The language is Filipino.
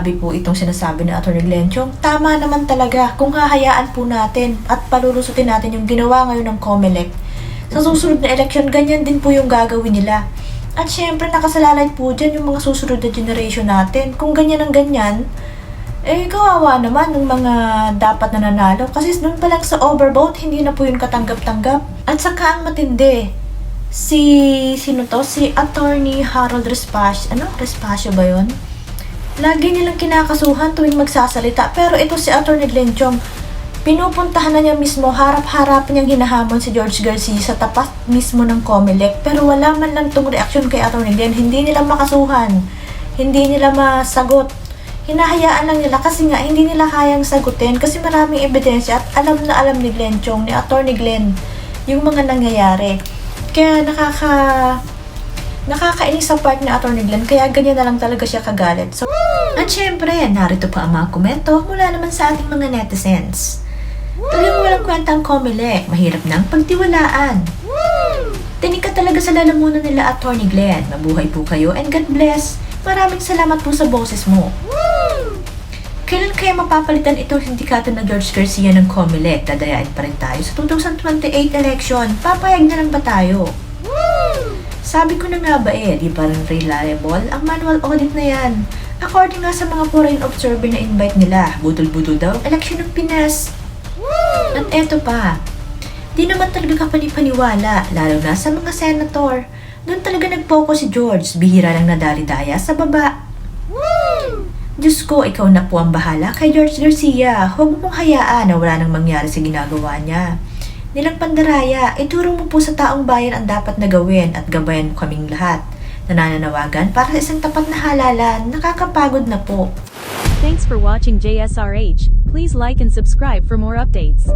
grabe po itong sinasabi ni Atty. Glenchong. Tama naman talaga kung hahayaan po natin at palulusutin natin yung ginawa ngayon ng COMELEC. Sa susunod na election, ganyan din po yung gagawin nila. At syempre, nakasalalay po dyan yung mga susunod na generation natin. Kung ganyan ang ganyan, eh, kawawa naman ng mga dapat na nanalo. Kasi doon pa lang sa overvote, hindi na po yun katanggap-tanggap. At saka ang matindi, si, sino to? Si Attorney Harold Respacio. Ano? Respacio ba yun? Lagi nilang kinakasuhan tuwing magsasalita. Pero ito si Attorney Glenn Chong, pinupuntahan na niya mismo, harap-harap niyang hinahamon si George Garcia sa tapat mismo ng Comelec. Pero wala man lang tong reaksyon kay Attorney Glenn. Hindi nila makasuhan. Hindi nila masagot. Hinahayaan lang nila kasi nga hindi nila kayang sagutin kasi maraming ebidensya at alam na alam ni Glenn Chong, ni Attorney Glenn, yung mga nangyayari. Kaya nakaka nakakainis sa part ni Attorney Glenn, kaya ganyan na lang talaga siya kagalit. So, at syempre, narito pa ang mga komento mula naman sa ating mga netizens. Talagang walang kwentang Comelec, mahirap nang pagtiwalaan. Tinig ka talaga sa lalamunan nila Attorney Glenn. Mabuhay po kayo and God bless. Maraming salamat po sa boses mo. Kailan kaya mapapalitan ito sindikato na George Garcia ng Comelec? Dadayain pa rin tayo sa 2028 election. Papayag na lang ba tayo? Sabi ko na nga ba eh, di rin reliable ang manual audit na yan? According nga sa mga foreign observer na invite nila, budol-budol daw ang eleksyon ng Pinas. At eto pa, di naman talaga kapanipaniwala, lalo na sa mga senator. Doon talaga nag-focus si George, bihira lang nadari-daya sa baba. Diyos ko, ikaw na po ang bahala kay George Garcia. Huwag mong hayaan na wala nang mangyari sa ginagawa niya. Nilang pandaraya, ituro mo po sa taong bayan ang dapat na gawin at gabayan mo kaming lahat. Nanananawagan para sa isang tapat na halalan, nakakapagod na po. Thanks for watching JSRH. Please like and subscribe for more updates.